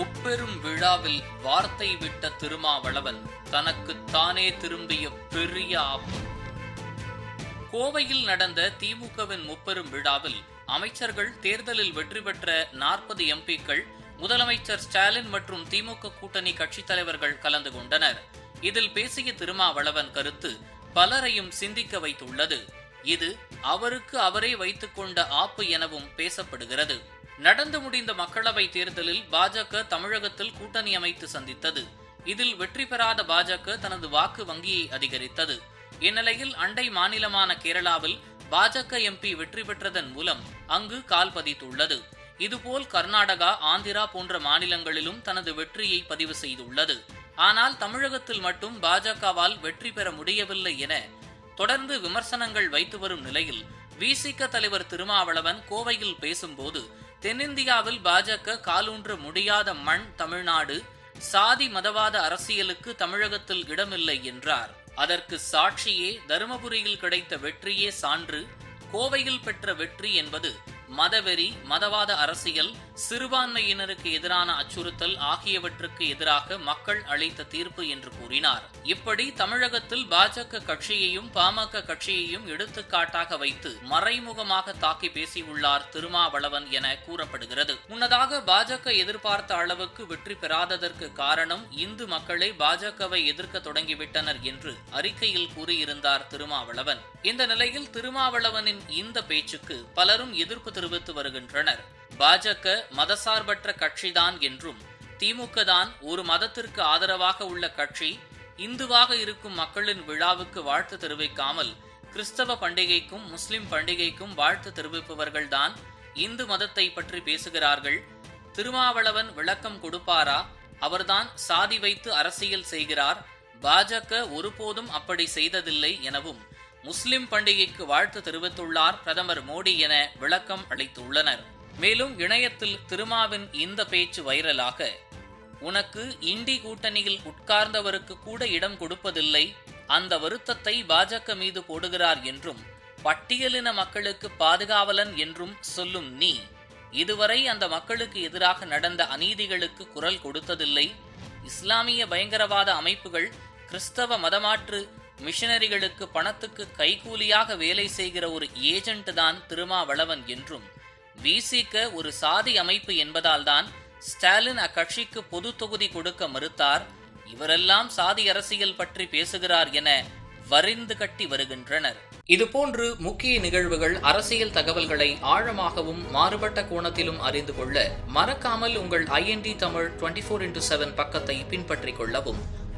முப்பெரும் விழாவில் வார்த்தை விட்ட திருமாவளவன் தனக்கு தானே திரும்பிய பெரிய ஆபம் கோவையில் நடந்த திமுகவின் முப்பெரும் விழாவில் அமைச்சர்கள் தேர்தலில் வெற்றி பெற்ற நாற்பது எம்பிக்கள் முதலமைச்சர் ஸ்டாலின் மற்றும் திமுக கூட்டணி கட்சித் தலைவர்கள் கலந்து கொண்டனர். இதில் பேசிய திருமாவளவன் கருத்து பலரையும் சிந்திக்க வைத்துள்ளது. இது அவருக்கு அவரே வைத்துக்கொண்ட ஆப்பு எனவும் பேசப்படுகிறது. நடந்து முடிந்த மக்களவை தேர்தலில் பாஜக தமிழகத்தில் கூட்டணி அமைத்து சந்தித்தது. இதில் வெற்றி பெறாத பாஜக தனது வாக்கு வங்கியை அதிகரித்தது. இந்நிலையில் அண்டை மாநிலமான கேரளாவில் பாஜக எம்பி வெற்றி பெற்றதன் மூலம் அங்கு கால் பதித்துள்ளது. இதுபோல் கர்நாடகா ஆந்திரா போன்ற மாநிலங்களிலும் தனது வெற்றியை பதிவு செய்துள்ளது. ஆனால் தமிழகத்தில் மட்டும் பாஜகவால் வெற்றி பெற முடியவில்லை என தொடர்ந்து விமர்சனங்கள் வைத்து வரும் நிலையில் விசிக தலைவர் திருமாவளவன் கோவையில் பேசும்போது தென்னிந்தியாவில் பாஜக காலூன்ற முடியாத மண் தமிழ்நாடு சாதி மதவாத அரசியலுக்கு தமிழகத்தில் இடமில்லை என்றார். அதற்கு சாட்சியே தருமபுரியில் கிடைத்த வெற்றியே சான்று கோவையில் பெற்ற வெற்றி என்பது மதவெறி மதவாத அரசியல் சிறுபான்மையினருக்கு எதிரான அச்சுறுத்தல் ஆகியவற்றுக்கு எதிராக மக்கள் அளித்த தீர்ப்பு என்று கூறினார். இப்படி தமிழகத்தில் பாஜக கட்சியையும் பாமக கட்சியையும் எடுத்துக்காட்டாக வைத்து மறைமுகமாக தாக்கி பேசியுள்ளார் திருமாவளவன் என கூறப்படுகிறது. முன்னதாக பாஜக எதிர்பார்த்த அளவுக்கு வெற்றி பெறாததற்கு காரணம் இந்து மக்களே பாஜகவை எதிர்க்க தொடங்கிவிட்டனர் என்று அறிக்கையில் கூறியிருந்தார் திருமாவளவன். இந்த நிலையில் திருமாவளவனின் இந்த பேச்சுக்கு பலரும் எதிர்ப்பு தெரிவித்து வருகின்றனர். பாஜக மதசார்பற்ற கட்சிதான் என்றும் திமுக தான் ஒரு மதத்திற்கு ஆதரவாக உள்ள கட்சி இந்துவாக இருக்கும் மக்களின் விழாவுக்கு வாழ்த்து தெரிவிக்காமல் கிறிஸ்தவ பண்டிகைக்கும் முஸ்லிம் பண்டிகைக்கும் வாழ்த்து தெரிவிப்பவர்கள்தான் இந்து மதத்தை பற்றி பேசுகிறார்கள். திருமாவளவன் விளக்கம் கொடுப்பாரா? அவர்தான் சாதி வைத்து அரசியல் செய்கிறார். பாஜக ஒருபோதும் அப்படி செய்ததில்லை எனவும் முஸ்லிம் பண்டிகைக்கு வாழ்த்து தெரிவித்துள்ளார் பிரதமர் மோடி என விளக்கம் அளித்துள்ளனர். மேலும் இணையத்தில் திருமாவின் இந்த பேச்சு வைரலாக உனக்கு இண்டி கூட்டணியில் உட்கார்ந்தவருக்கு கூட இடம் கொடுப்பதில்லை அந்த வருத்தத்தை பாஜக மீது போடுகிறார் என்றும் பட்டியலின மக்களுக்கு பாதுகாவலன் என்றும் சொல்லும் நீ இதுவரை அந்த மக்களுக்கு எதிராக நடந்த அநீதிகளுக்கு குரல் கொடுத்ததில்லை. இஸ்லாமிய பயங்கரவாத அமைப்புகள் கிறிஸ்தவ மதமாற்று மிஷனரிகளுக்கு பணத்துக்கு கைகூலியாக வேலை செய்கிற ஒரு ஏஜென்ட் தான் திருமாவளவன் என்றும் விசிக ஒரு சாதி அமைப்பு என்பதால்தான் ஸ்டாலின் அக்கட்சிக்கு பொது தொகுதி கொடுக்க மறுத்தார். இவரெல்லாம் சாதி அரசியல் பற்றி பேசுகிறார் என வரிந்து கட்டி வருகின்றனர். இதுபோன்று முக்கிய நிகழ்வுகள் அரசியல் தகவல்களை ஆழமாகவும் மாறுபட்ட கோணத்திலும் அறிந்து கொள்ள மறக்காமல் உங்கள் IND Tamil twenty four into seven பக்கத்தை பின்பற்றிக் கொள்ளவும்.